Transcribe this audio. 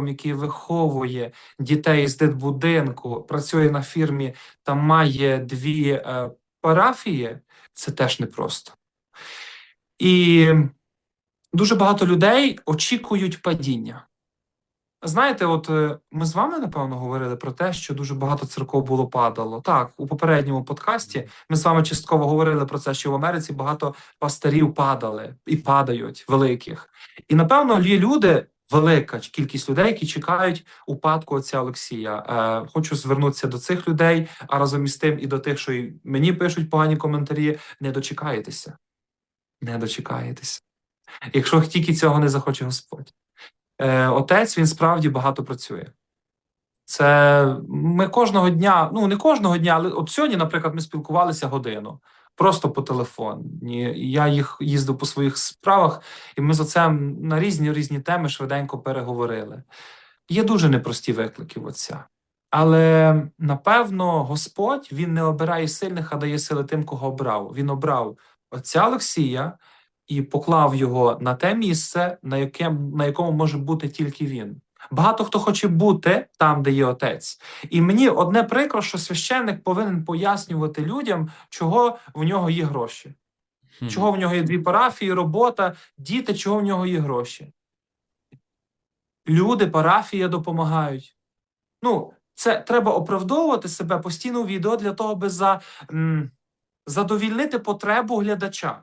який виховує дітей з дитбудинку, працює на фірмі та має дві е, парафії, це теж непросто. І дуже багато людей очікують падіння. Знаєте, от е, ми з вами напевно говорили про те, що дуже багато церков було падало. Так, у попередньому подкасті ми з вами частково говорили про це, що в Америці багато пастирів падали і падають великих. І напевно є люди, велика кількість людей, які чекають упадку отця Олексія. Е, хочу звернутися до цих людей, а разом із тим і до тих, що й мені пишуть погані коментарі. Не дочекаєтеся. Не дочекаєтеся. Якщо тільки цього не захоче Господь. Е, отець він справді багато працює. Це ми кожного дня, ну не кожного дня, але от сьогодні, наприклад, ми спілкувалися годину просто по телефоні. Я їх їздив по своїх справах, і ми з отцем на різні різні теми швиденько переговорили. Є дуже непрості виклики в отця. Але напевно Господь він не обирає сильних, а дає сили тим, кого обрав. Він обрав отця Олексія і поклав його на те місце, на яке, на якому може бути тільки він. Багато хто хоче бути там, де є отець. І мені одне прикро, що священник повинен пояснювати людям, чого в нього є гроші, чого в нього є дві парафії, робота, діти, чого в нього є гроші. Люди, парафія допомагають. Ну, це треба оправдовувати себе постійно у відео для того, аби за, м, задовільнити потребу глядача.